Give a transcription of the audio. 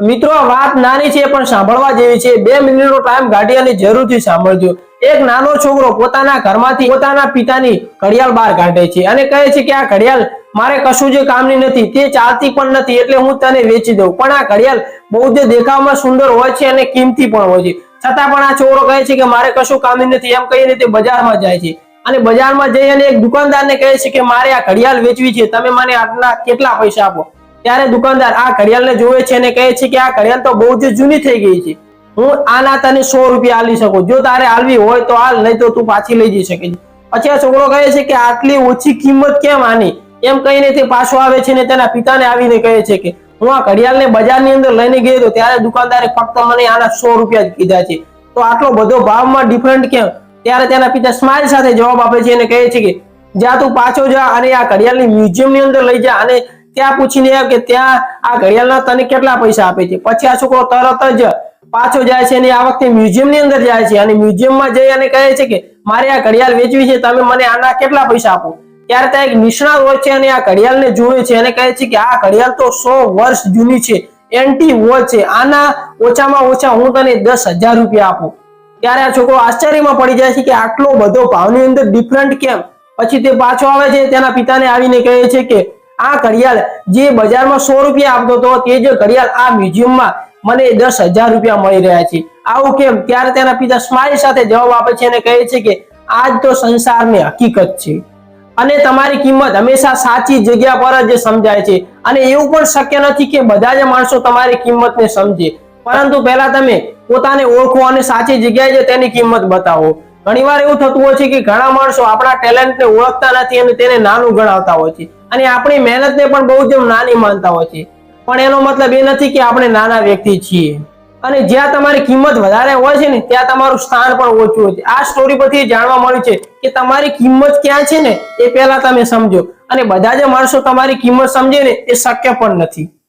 મિત્રો વાત નાની છે, પણ સાંભળવા જેવી છે. બે મિનિટનો ટાઈમ કાઢી જરૂરથી સાંભળજો. એક નાનો છોકરો પોતાના ઘરમાંથી પોતાના પિતાની ઘડિયાળ બહાર કાઢે છે અને કહે છે કે આ ઘડિયાળ મારે કશું જે કામની નથી, તે ચાલતી પણ નથી, એટલે હું તને વેચી દઉં. પણ આ ઘડિયાળ બહુ જ દેખાવમાં સુંદર હોય છે અને કિંમતી પણ હોય છે. છતાં પણ આ છોકરો કહે છે કે મારે કશું કામની નથી, એમ કહીને તે બજારમાં જાય છે. અને બજારમાં જઈ અને એક દુકાનદારને કહે છે કે મારે આ ઘડિયાળ વેચવી છે, તમે મને આટલા કેટલા પૈસા આપો? ત્યારે દુકાનદાર આ ઘડિયાળને જોવે છે અને કહે છે કે આ ઘડિયાળ તો બહુ જ જૂની થઈ ગઈ છે. હું આના તને સો રૂપિયા આલી શકું. જો તારે આલવી હોય તો હાલ, નહીં તો તું પાછી લઈ જઈ શકે છે. પછી આ છોકરો કહે છે કે આટલી ઓછી કિંમત કેમ આની? એમ કહીને તે પાછો આવે છે ને તેના પિતાને આવીને કહે છે કે, હું આ ઘડિયાળને બજારની અંદર લઈને ગયો હતો ત્યારે દુકાનદારે ફક્ત મને આના સો રૂપિયા જ કીધા છે. તો આટલો બધો ભાવમાં ડિફરન્ટ કેમ? ત્યારે તેના પિતા સ્માઇલ સાથે જવાબ આપે છે અને કહે છે કે જ્યાં તું પાછો જા અને આ ઘડિયાળની મ્યુઝિયમની અંદર લઈ જા અને ત્યાં પૂછીને લે કે ત્યાં આ ઘડિયાળના તને કેટલા પૈસા આપે છે? પછી આ છોકરો તરત જ પાછો જાય છે અને આ વખતે મ્યુઝિયમની અંદર જાય છે અને મ્યુઝિયમમાં જઈ અને કહે છે કે મારે આ ઘડિયાળ વેચવી છે, તમે મને આના કેટલા પૈસા આપો? ત્યારે ત્યાં એક નિષ્ણાત હોય છે અને આ ઘડિયાળને જોવે છે અને કહે છે કે આ ઘડિયાળ તો સો વર્ષ જૂની છે, એન્ટી વોચ છે, આના ઓછામાં ઓછા હું તને દસ હજાર રૂપિયા આપું. ત્યારે આ છોકરો આશ્ચર્યમાં પડી જાય છે કે આટલો બધો ભાવની અંદર ડિફરન્ટ કેમ? પછી તે પાછો આવે છે, તેના પિતાને આવીને કહે છે કે આ ઘડિયાળ જે બજારમાં સો રૂપિયા આપતો હતો, તે જ ઘડિયાળ આ મ્યુઝિયમમાં મને દસ હજાર રૂપિયા મળી રહ્યા છે. આવું કેમ? ત્યારે તેના પિતા સ્માઇલ સાથે જવાબ આપે છે અને કહે છે કે, આજ તો સંસારની હકીકત છે. અને તમારી કિંમત હંમેશા સાચી જગ્યા પર જ સમજાય છે. અને એવું પણ શક્ય નથી કે બધા જ માણસો તમારી કિંમતને સમજે. પરંતુ પહેલા તમે પોતાને ઓળખો અને સાચી જગ્યાએ તેની કિંમત બતાવો. ઘણીવાર એવું થતું હોય છે કે ઘણા માણસો આપણા ટેલેન્ટને ઓળખતા નથી અને તેને નાનું ગણાવતા હોય છે. અને આપણી મહેનતને પણ બહુ જ નાની માનતા હોય છે. પણ એનો મતલબ એ નથી કે આપણે નાના વ્યક્તિ છીએ. અને જ્યાં તમારી કિંમત વધારે હોય છે ને, ત્યાં તમારું સ્થાન પણ ઓછું હોય છે. આ સ્ટોરી પરથી જાણવા મળ્યું છે કે તમારી કિંમત ક્યાં છે ને, એ પહેલા તમે સમજો. અને બધા જ માણસો તમારી કિંમત સમજે ને, એ શક્ય પણ નથી.